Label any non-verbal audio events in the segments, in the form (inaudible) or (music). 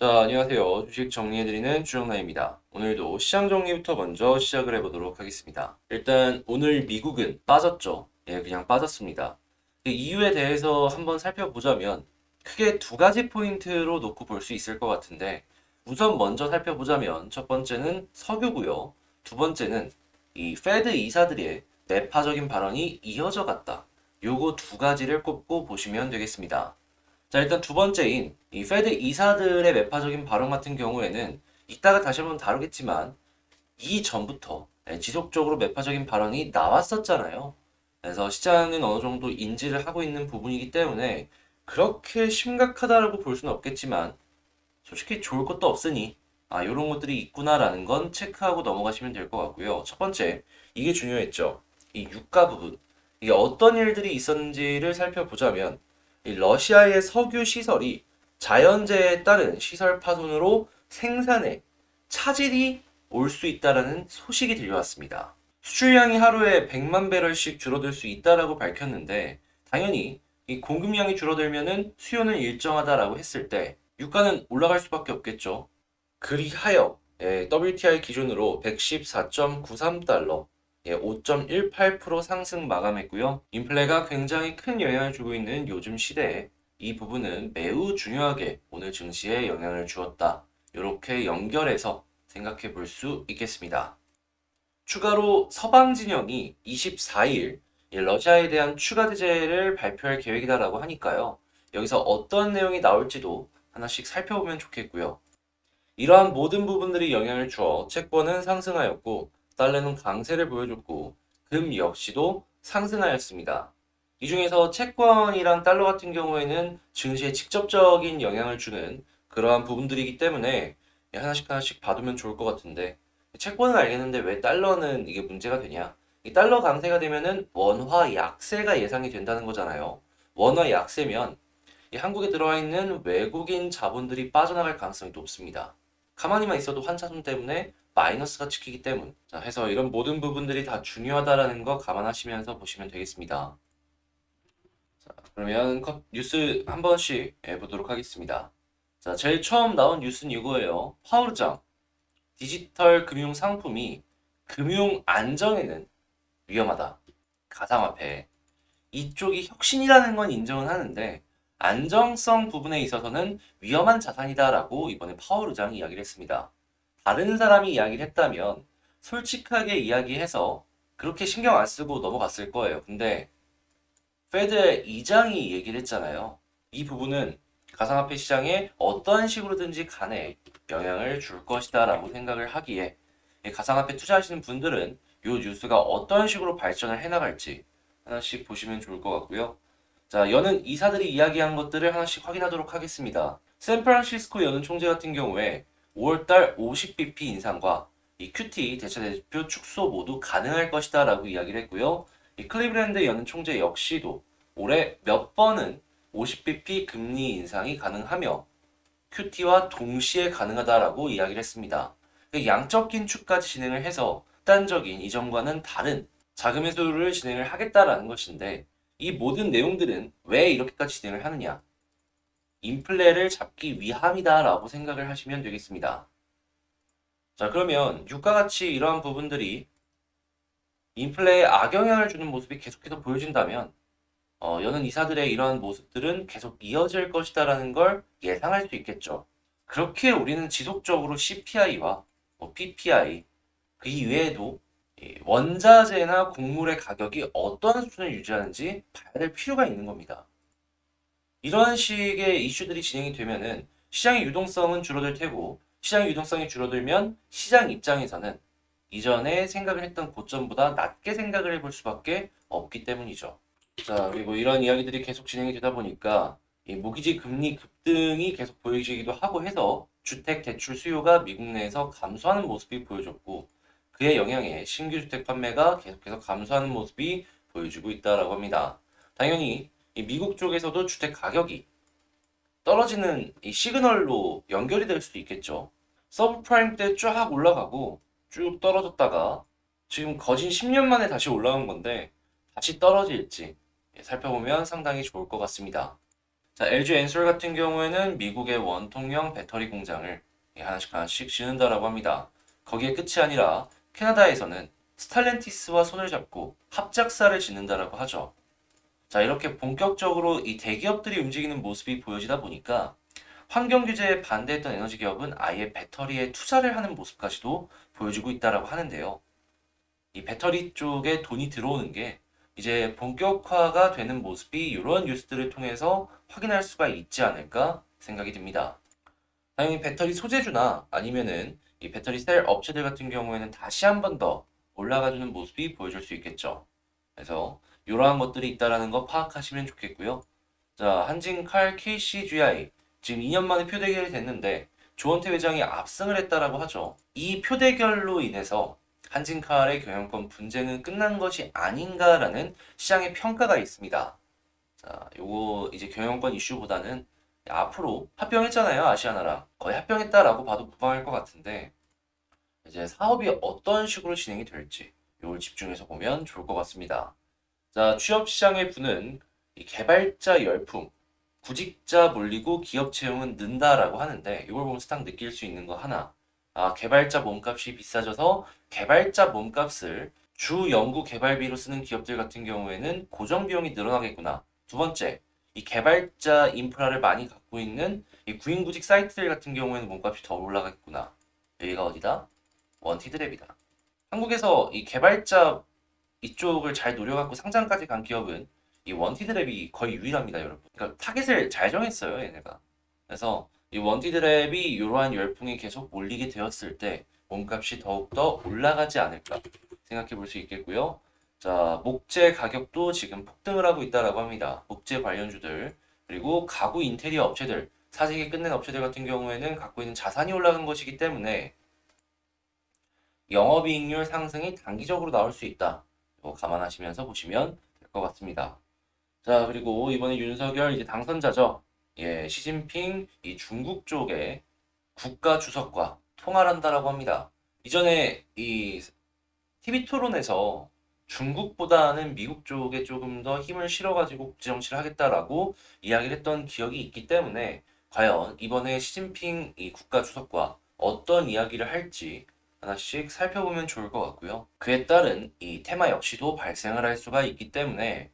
자, 안녕하세요. 주식 정리해드리는 주정나입니다. 오늘도 시장 정리부터 먼저 시작을 해보도록 하겠습니다. 일단 오늘 미국은 빠졌죠. 예, 그냥 빠졌습니다. 그 이유에 대해서 한번 살펴보자면 크게 두 가지 포인트로 놓고 볼 수 있을 것 같은데 우선 먼저 살펴보자면 첫 번째는 석유고요. 두 번째는 이 페드 이사들의 매파적인 발언이 이어져 갔다. 요거 두 가지를 꼽고 보시면 되겠습니다. 자, 일단 두 번째인 이 페드 이사들의 매파적인 발언 같은 경우에는 이따가 다시 한번 다루겠지만 이 전부터 예, 지속적으로 매파적인 발언이 나왔었잖아요. 그래서 시장은 어느 정도 인지를 하고 있는 부분이기 때문에 그렇게 심각하다라고 볼 수는 없겠지만 솔직히 좋을 것도 없으니 아, 이런 것들이 있구나라는 건 체크하고 넘어가시면 될 것 같고요. 첫 번째, 이게 중요했죠. 이 유가 부분. 이게 어떤 일들이 있었는지를 살펴보자면 이 러시아의 석유 시설이 자연재해에 따른 시설 파손으로 생산에 차질이 올 수 있다라는 소식이 들려왔습니다. 수출량이 하루에 100만 배럴씩 줄어들 수 있다라고 밝혔는데 당연히 이 공급량이 줄어들면은 수요는 일정하다라고 했을 때 유가는 올라갈 수밖에 없겠죠. 그리하여 예, WTI 기준으로 114.93달러, 예, 5.18% 상승 마감했고요. 인플레가 굉장히 큰 영향을 주고 있는 요즘 시대에 이 부분은 매우 중요하게 오늘 증시에 영향을 주었다. 이렇게 연결해서 생각해 볼 수 있겠습니다. 추가로 서방 진영이 24일 이 러시아에 대한 추가 제재를 발표할 계획이다라고 하니까요. 여기서 어떤 내용이 나올지도 하나씩 살펴보면 좋겠고요. 이러한 모든 부분들이 영향을 주어 채권은 상승하였고 달러는 강세를 보여줬고 금 역시도 상승하였습니다. 이 중에서 채권이랑 달러 같은 경우에는 증시에 직접적인 영향을 주는 그러한 부분들이기 때문에 하나씩 하나씩 봐두면 좋을 것 같은데 채권은 알겠는데 왜 달러는 이게 문제가 되냐? 이 달러 강세가 되면은 원화 약세가 예상이 된다는 거잖아요. 원화 약세면 이 한국에 들어와 있는 외국인 자본들이 빠져나갈 가능성이 높습니다. 가만히만 있어도 환차손 때문에 마이너스가 찍히기 때문. 자, 해서 이런 모든 부분들이 다 중요하다라는 거 감안하시면서 보시면 되겠습니다. 자, 그러면 컷- 뉴스 한 번씩 해보도록 하겠습니다. 자, 제일 처음 나온 뉴스는 이거예요. 파우르장. 디지털 금융 상품이 금융 안정에는 위험하다. 가상화폐. 이쪽이 혁신이라는 건 인정은 하는데 안정성 부분에 있어서는 위험한 자산이다라고 이번에 파월 의장이 이야기를 했습니다. 다른 사람이 이야기를 했다면 솔직하게 이야기해서 그렇게 신경 안 쓰고 넘어갔을 거예요. 근데 페드의 이장이 얘기를 했잖아요. 이 부분은 가상화폐 시장에 어떠한 식으로든지 간에 영향을 줄 것이다 라고 생각을 하기에 이 가상화폐 투자하시는 분들은 이 뉴스가 어떤 식으로 발전을 해나갈지 하나씩 보시면 좋을 것 같고요. 자, 여는 이사들이 이야기한 것들을 하나씩 확인하도록 하겠습니다. 샌프란시스코 여는 총재 같은 경우에 5월달 50bp 인상과 이 QT 대차 대표 축소 모두 가능할 것이다 라고 이야기를 했고요. 이 클리브랜드 여는 총재 역시도 올해 몇 번은 50bp 금리 인상이 가능하며 QT와 동시에 가능하다라고 이야기를 했습니다. 그 양적 긴축까지 진행을 해서 극단적인 이전과는 다른 자금 회수를 진행을 하겠다라는 것인데 이 모든 내용들은 왜 이렇게까지 진행을 하느냐? 인플레를 잡기 위함이다라고 생각을 하시면 되겠습니다. 자, 그러면 유가 같이 이러한 부분들이 인플레에 악영향을 주는 모습이 계속해서 보여진다면 어, 여는 이사들의 이러한 모습들은 계속 이어질 것이다라는 걸 예상할 수 있겠죠. 그렇게 우리는 지속적으로 CPI와 뭐 PPI 그 이외에도 이 원자재나 곡물의 가격이 어떠한 수준을 유지하는지 봐야 될 필요가 있는 겁니다. 이런 식의 이슈들이 진행이 되면은 시장의 유동성은 줄어들 테고 시장의 유동성이 줄어들면 시장 입장에서는 이전에 생각을 했던 고점보다 낮게 생각을 해볼 수밖에 없기 때문이죠. 자, 그리고 이런 이야기들이 계속 진행이 되다 보니까 이 모기지 금리 급등이 계속 보여지기도 하고 해서 주택 대출 수요가 미국 내에서 감소하는 모습이 보여졌고 그의 영향에 신규 주택 판매가 계속해서 감소하는 모습이 보여지고 있다라고 합니다. 당연히 이 미국 쪽에서도 주택 가격이 떨어지는 이 시그널로 연결이 될 수도 있겠죠. 서브프라임 때 쫙 올라가고 쭉 떨어졌다가 지금 거진 10년 만에 다시 올라온 건데 다시 떨어질지 살펴보면 상당히 좋을 것 같습니다. 자, LG 엔솔 같은 경우에는 미국의 원통형 배터리 공장을 하나씩 하나씩 지는다라고 합니다. 거기에 끝이 아니라 캐나다에서는 스탈렌티스와 손을 잡고 합작사를 짓는다라고 하죠. 자, 이렇게 본격적으로 이 대기업들이 움직이는 모습이 보여지다 보니까 환경 규제에 반대했던 에너지 기업은 아예 배터리에 투자를 하는 모습까지도 보여주고 있다라고 하는데요. 이 배터리 쪽에 돈이 들어오는 게 이제 본격화가 되는 모습이 이런 뉴스들을 통해서 확인할 수가 있지 않을까 생각이 듭니다. 당연히 배터리 소재주나 아니면은 이 배터리 셀 업체들 같은 경우에는 다시 한 번 더 올라가주는 모습이 보여줄 수 있겠죠. 그래서 이러한 것들이 있다라는 거 파악하시면 좋겠고요. 자, 한진칼 KCGI 지금 2년 만에 표대결이 됐는데 조원태 회장이 압승을 했다라고 하죠. 이 표대결로 인해서 한진칼의 경영권 분쟁은 끝난 것이 아닌가라는 시장의 평가가 있습니다. 자, 요거 이제 경영권 이슈보다는 앞으로 합병했잖아요, 아시아나랑. 거의 합병했다라고 봐도 무방할 것 같은데, 이제 사업이 어떤 식으로 진행이 될지, 요걸 집중해서 보면 좋을 것 같습니다. 자, 취업 시장의 이 개발자 열풍, 구직자 몰리고 기업 채용은 는다라고 하는데, 이걸 보면서 딱 느낄 수 있는 거 하나. 아, 개발자 몸값이 비싸져서 개발자 몸값을 주 연구 개발비로 쓰는 기업들 같은 경우에는 고정 비용이 늘어나겠구나. 두 번째, 이 개발자 인프라를 많이 갖고 있는 이 구인구직 사이트들 같은 경우에는 몸값이 더 올라가겠구나. 여기가 어디다? 원티드랩이다. 한국에서 이 개발자 이쪽을 잘 노려갖고 상장까지 간 기업은 이 원티드랩이 거의 유일합니다, 여러분. 그러니까 타겟을 잘 정했어요, 얘네가. 그래서 이 원티드랩이 이러한 열풍이 계속 몰리게 되었을 때 몸값이 더욱더 올라가지 않을까 생각해 볼 수 있겠고요. 자, 목재 가격도 지금 폭등을 하고 있다라고 합니다. 목재 관련주들, 그리고 가구 인테리어 업체들, 사재기 끝낸 업체들 같은 경우에는 갖고 있는 자산이 올라간 것이기 때문에 영업이익률 상승이 단기적으로 나올 수 있다. 감안하시면서 보시면 될 것 같습니다. 자, 그리고 이번에 윤석열 이제 당선자죠. 예, 시진핑 이 중국 쪽에 국가 주석과 통화를 한다라고 합니다. 이전에 이 TV 토론에서 중국보다는 미국 쪽에 조금 더 힘을 실어가지고 국제 정치를 하겠다라고 이야기를 했던 기억이 있기 때문에 과연 이번에 시진핑 이 국가 주석과 어떤 이야기를 할지 하나씩 살펴보면 좋을 것 같고요. 그에 따른 이 테마 역시도 발생을 할 수가 있기 때문에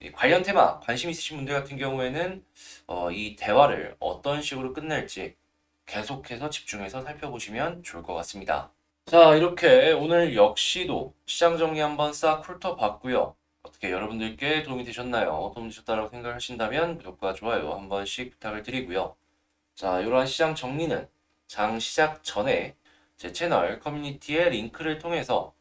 이 관련 테마 관심 있으신 분들 같은 경우에는 어, 이 대화를 어떤 식으로 끝낼지 계속해서 집중해서 살펴보시면 좋을 것 같습니다. 자, 이렇게 오늘 역시도 시장 정리 한번 싹 훑어봤고요. 어떻게 여러분들께 도움이 되셨나요? 도움이 되셨다고 생각하신다면 구독과 좋아요 한 번씩 부탁을 드리고요. 자, 이러한 시장 정리는 장 시작 전에 제 채널 커뮤니티의 링크를 통해서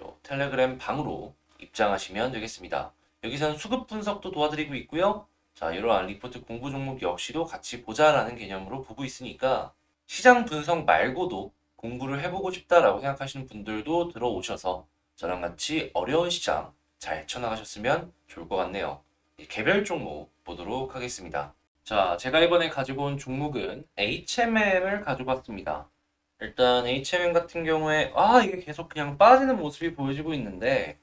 요 텔레그램 방으로 입장하시면 되겠습니다. 여기서는 수급 분석도 도와드리고 있고요. 자, 이러한 리포트 공부 종목 역시도 같이 보자라는 개념으로 보고 있으니까 시장 분석 말고도 공부를 해보고 싶다라고 생각하시는 분들도 들어오셔서 저랑 같이 어려운 시장 잘 쳐나가셨으면 좋을 것 같네요. 이 개별 종목 보도록 하겠습니다. 자, 제가 이번에 가지고 온 종목은 HMM을 가지고 왔습니다. 일단 HMM 같은 경우에 아 이게 계속 그냥 빠지는 모습이 보여지고 있는데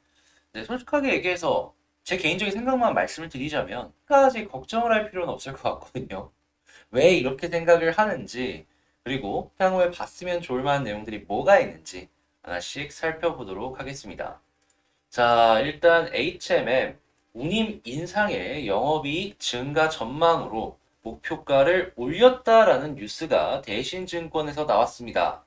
네, 솔직하게 얘기해서 제 개인적인 생각만 말씀을 드리자면 끝까지 걱정을 할 필요는 없을 것 같거든요. 왜 이렇게 생각을 하는지 그리고 향후에 봤으면 좋을 만한 내용들이 뭐가 있는지 하나씩 살펴보도록 하겠습니다. 자, 일단 HMM 운임 인상의 영업이익 증가 전망으로 목표가를 올렸다라는 뉴스가 대신증권에서 나왔습니다.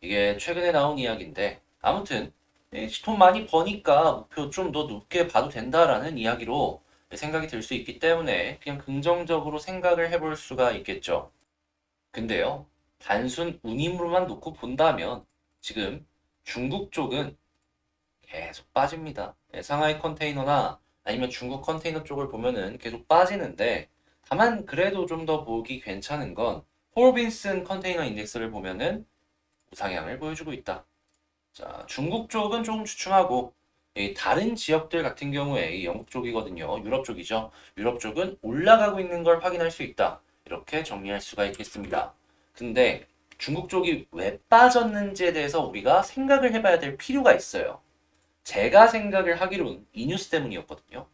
이게 최근에 나온 이야기인데 아무튼 예, 돈 많이 버니까 목표 좀 더 높게 봐도 된다라는 이야기로 생각이 들 수 있기 때문에 그냥 긍정적으로 생각을 해볼 수가 있겠죠. 근데요, 단순 운임으로만 놓고 본다면 지금 중국 쪽은 계속 빠집니다. 예, 상하이 컨테이너나 아니면 중국 컨테이너 쪽을 보면은 계속 빠지는데 다만 그래도 좀 더 보기 괜찮은 건 폴빈슨 컨테이너 인덱스를 보면은 우상향을 보여주고 있다. 자, 중국 쪽은 조금 주춤하고 이 다른 지역들 같은 경우에 이 영국 쪽이거든요. 유럽 쪽이죠. 유럽 쪽은 올라가고 있는 걸 확인할 수 있다. 이렇게 정리할 수가 있겠습니다. 근데 중국 쪽이 왜 빠졌는지에 대해서 우리가 생각을 해봐야 될 필요가 있어요. 제가 생각을 하기로는 이 뉴스 때문이었거든요.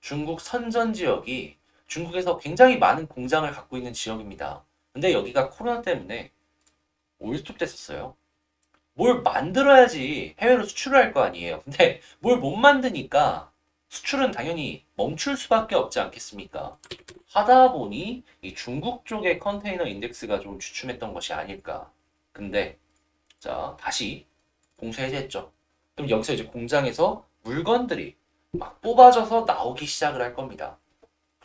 중국 선전 지역이 중국에서 굉장히 많은 공장을 갖고 있는 지역입니다. 근데 여기가 코로나 때문에 올스톱 됐었어요. 뭘 만들어야지 해외로 수출을 할 거 아니에요. 근데 뭘 못 만드니까 수출은 당연히 멈출 수밖에 없지 않겠습니까? 하다 보니 이 중국 쪽의 컨테이너 인덱스가 좀 주춤했던 것이 아닐까. 근데 자 다시 공사 해제했죠. 그럼 여기서 이제 공장에서 물건들이 막 뽑아져서 나오기 시작을 할 겁니다.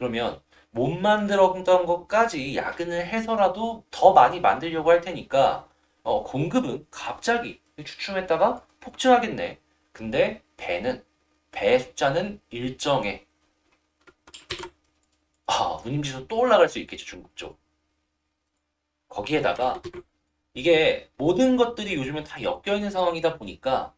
그러면 못 만들었던 것까지 야근을 해서라도 더 많이 만들려고 할 테니까 어, 공급은 갑자기 주춤했다가 폭증하겠네. 근데 배는 배 숫자는 일정해. 아, 운임지수 또 올라갈 수 있겠죠, 중국 쪽. 거기에다가 이게 모든 것들이 요즘은 다 엮여 있는 상황이다 보니까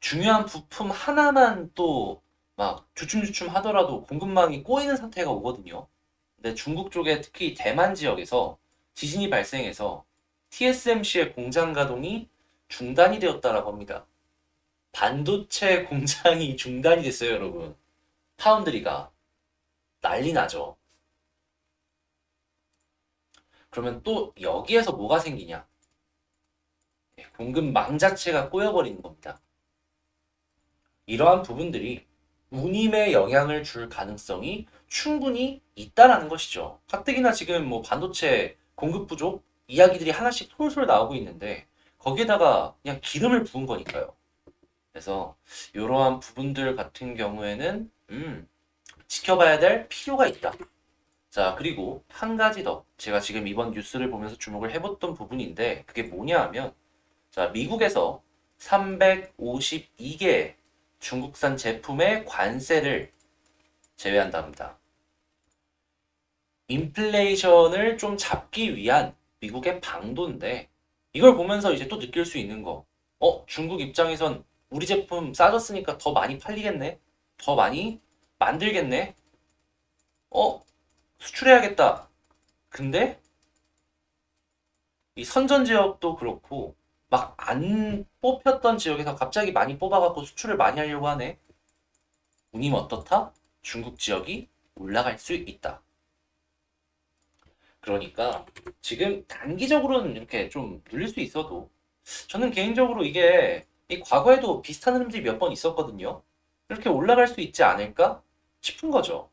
중요한 부품 하나만 또 막 주춤주춤 하더라도 공급망이 꼬이는 상태가 오거든요. 근데 중국 쪽에 특히 대만 지역에서 지진이 발생해서 TSMC의 공장 가동이 중단이 되었다라고 합니다. 반도체 (laughs) 공장이 중단이 됐어요, 여러분. 파운드리가 난리 나죠. 그러면 또 여기에서 뭐가 생기냐? 예, 공급망 자체가 꼬여버리는 겁니다. 이러한 부분들이 운임에 영향을 줄 가능성이 충분히 있다라는 것이죠. 가뜩이나 지금 뭐 반도체 공급 부족 이야기들이 하나씩 솔솔 나오고 있는데 거기에다가 그냥 기름을 부은 거니까요. 그래서 이러한 부분들 같은 경우에는 음, 지켜봐야 될 필요가 있다. 자, 그리고 한 가지 더 제가 지금 이번 뉴스를 보면서 주목을 해봤던 부분인데 그게 뭐냐 하면 자, 미국에서 352개 중국산 제품의 관세를 제외한답니다. 인플레이션을 좀 잡기 위한 미국의 방도인데 이걸 보면서 이제 또 느낄 수 있는 거. 어, 중국 입장에선 우리 제품 싸졌으니까 더 많이 팔리겠네? 더 많이 만들겠네? 어, 수출해야겠다. 근데 이 선전 지역도 그렇고 막 안 뽑혔던 지역에서 갑자기 많이 뽑아갖고 수출을 많이 하려고 하네. 운임 어떻다? 중국 지역이 올라갈 수 있다. 그러니까 지금 단기적으로는 이렇게 좀 눌릴 수 있어도 저는 개인적으로 이게 이 과거에도 비슷한 흐름들이 몇 번 있었거든요. 이렇게 올라갈 수 있지 않을까 싶은 거죠.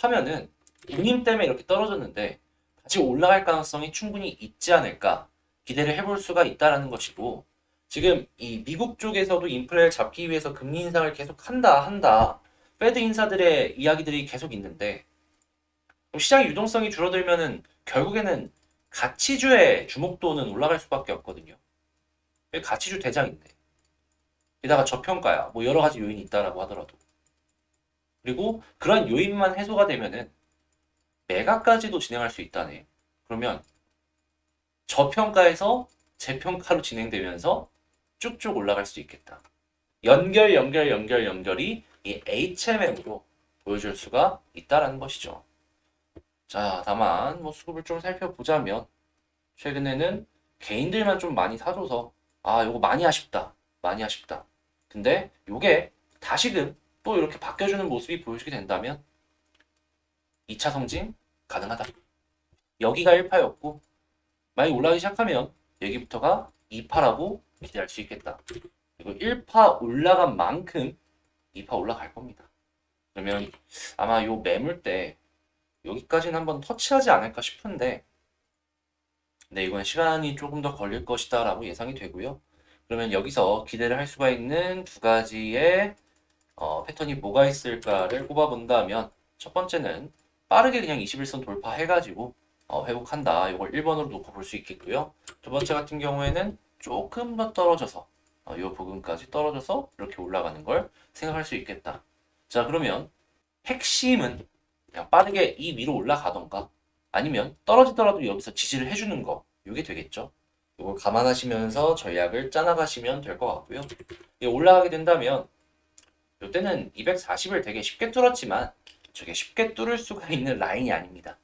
하면은 운임 때문에 이렇게 떨어졌는데 다시 올라갈 가능성이 충분히 있지 않을까 기대를 해볼 수가 있다라는 것이고 지금 이 미국 쪽에서도 인플레를 잡기 위해서 금리 인상을 계속 한다 한다 페드 인사들의 이야기들이 계속 있는데 시장의 유동성이 줄어들면은 결국에는 가치주의 주목도는 올라갈 수밖에 없거든요. 가치주 대장인데 게다가 저평가야 뭐 여러 가지 요인이 있다라고 하더라도 그리고 그런 요인만 해소가 되면은 매각까지도 진행할 수 있다네. 그러면 저평가에서 재평가로 진행되면서 쭉쭉 올라갈 수 있겠다. 연결, 연결, 연결, 연결이 이 HMM으로 보여줄 수가 있다라는 것이죠. 자, 다만 뭐 수급을 좀 살펴보자면 최근에는 개인들만 좀 많이 사줘서 아, 요거 많이 아쉽다. 많이 아쉽다. 근데 요게 다시금 또 이렇게 바뀌어주는 모습이 보여지게 된다면 2차 성징 가능하다. 여기가 1파였고 만약 올라가기 시작하면 여기부터가 2파라고 기대할 수 있겠다. 그리고 1파 올라간 만큼 2파 올라갈 겁니다. 그러면 아마 요 매물 때 여기까지는 한번 터치하지 않을까 싶은데 네, 이건 시간이 조금 더 걸릴 것이다 라고 예상이 되고요. 그러면 여기서 기대를 할 수가 있는 두 가지의 어, 패턴이 뭐가 있을까를 꼽아본다면 첫 번째는 빠르게 그냥 21선 돌파해가지고 어, 회복한다. 이걸 1번으로 놓고 볼 수 있겠고요. 두 번째 같은 경우에는 조금 더 떨어져서 어, 이 부분까지 떨어져서 이렇게 올라가는 걸 생각할 수 있겠다. 자 그러면 핵심은 그냥 빠르게 이 위로 올라가던가 아니면 떨어지더라도 여기서 지지를 해주는 거 이게 되겠죠. 이걸 감안하시면서 전략을 짜나가시면 될 것 같고요. 올라가게 된다면 이때는 240을 되게 쉽게 뚫었지만 저게 쉽게 뚫을 수가 있는 라인이 아닙니다.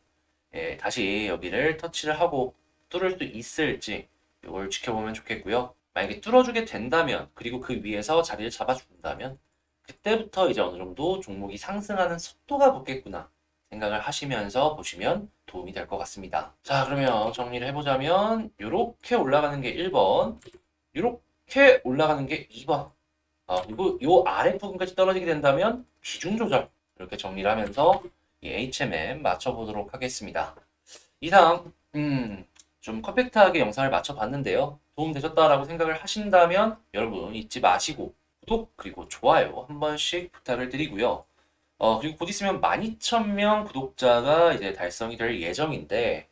예, 다시 여기를 터치를 하고 뚫을 수 있을지 이걸 지켜보면 좋겠고요. 만약에 뚫어주게 된다면 그리고 그 위에서 자리를 잡아준다면 그때부터 이제 어느 정도 종목이 상승하는 속도가 붙겠구나 생각을 하시면서 보시면 도움이 될 것 같습니다. 자, 그러면 정리를 해보자면 이렇게 올라가는 게 1번, 이렇게 올라가는 게 2번, 아, 그리고 요 아래 부분까지 떨어지게 된다면 비중 조절 이렇게 정리를 하면서 이 HMM 맞춰보도록 하겠습니다. 이상 음, 좀 컴팩트하게 영상을 맞춰봤는데요. 도움 되셨다라고 생각을 하신다면 여러분 잊지 마시고 구독 그리고 좋아요 한 번씩 부탁을 드리고요. 어, 그리고 곧 있으면 12,000명 구독자가 이제 달성이 될 예정인데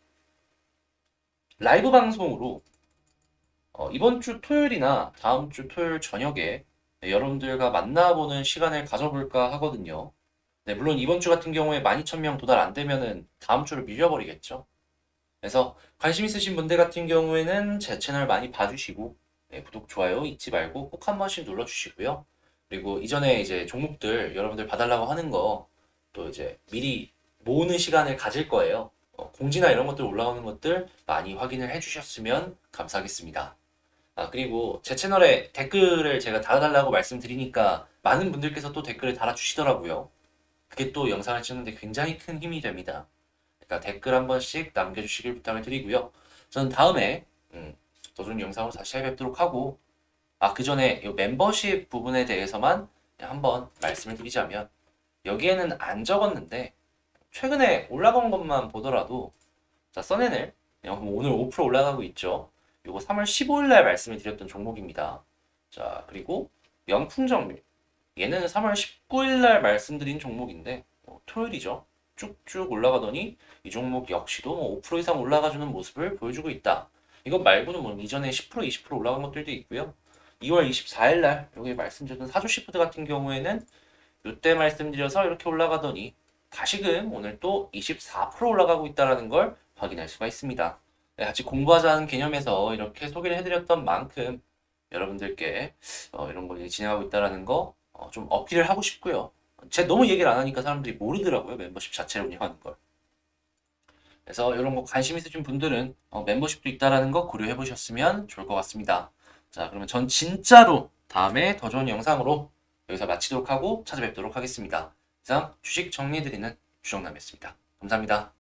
라이브 방송으로 어, 이번 주 토요일이나 다음 주 토요일 저녁에 네, 여러분들과 만나보는 시간을 가져볼까 하거든요. 네, 물론 이번 주 같은 경우에 12,000명 도달 안 되면은 다음 주로 밀려버리겠죠. 그래서 관심 있으신 분들 같은 경우에는 제 채널 많이 봐주시고 네, 구독, 좋아요 잊지 말고 꼭 한 번씩 눌러주시고요. 그리고 이전에 이제 종목들 여러분들 봐달라고 하는 거 또 이제 미리 모으는 시간을 가질 거예요. 어, 공지나 이런 것들 올라오는 것들 많이 확인을 해주셨으면 감사하겠습니다. 아, 그리고 제 채널에 댓글을 제가 달아달라고 말씀드리니까 많은 분들께서 또 댓글을 달아주시더라고요. 그게 또 영상을 찍는데 굉장히 큰 힘이 됩니다. 그러니까 댓글 한 번씩 남겨주시길 부탁을 드리고요. 저는 다음에 음, 더 좋은 영상으로 다시 찾아뵙도록 하고 아, 그 전에 이 멤버십 부분에 대해서만 한번 말씀을 드리자면 여기에는 안 적었는데 최근에 올라간 것만 보더라도 자, 써낸을 오늘 5% 올라가고 있죠. 요거 3월 15일 날 말씀을 드렸던 종목입니다. 자, 그리고 명품 정밀. 얘는 3월 19일 날 말씀드린 종목인데 어, 토요일이죠. 쭉쭉 올라가더니 이 종목 역시도 뭐5% 이상 올라가주는 모습을 보여주고 있다. 이것 말고는 뭐 이전에 10% 20% 올라간 것들도 있고요. 2월 24일 날 여기 말씀드렸던 사조 시프트 같은 경우에는 이때 말씀드려서 이렇게 올라가더니 다시금 오늘 또 24% 올라가고 있다는 걸 확인할 수가 있습니다. 네, 같이 공부하자는 개념에서 이렇게 소개를 해드렸던 만큼 여러분들께 어, 이런 거 이제 진행하고 있다는 거 좀 어필을 하고 싶고요. 제가 너무 얘기를 안 하니까 사람들이 모르더라고요. 멤버십 자체를 운영하는 걸. 그래서 이런 거 관심 있으신 분들은 어, 멤버십도 있다라는 거 고려해 보셨으면 좋을 것 같습니다. 자, 그러면 전 진짜로 다음에 더 좋은 영상으로 여기서 마치도록 하고 찾아뵙도록 하겠습니다. 이상 주식 정리해드리는 주정남이었습니다. 감사합니다.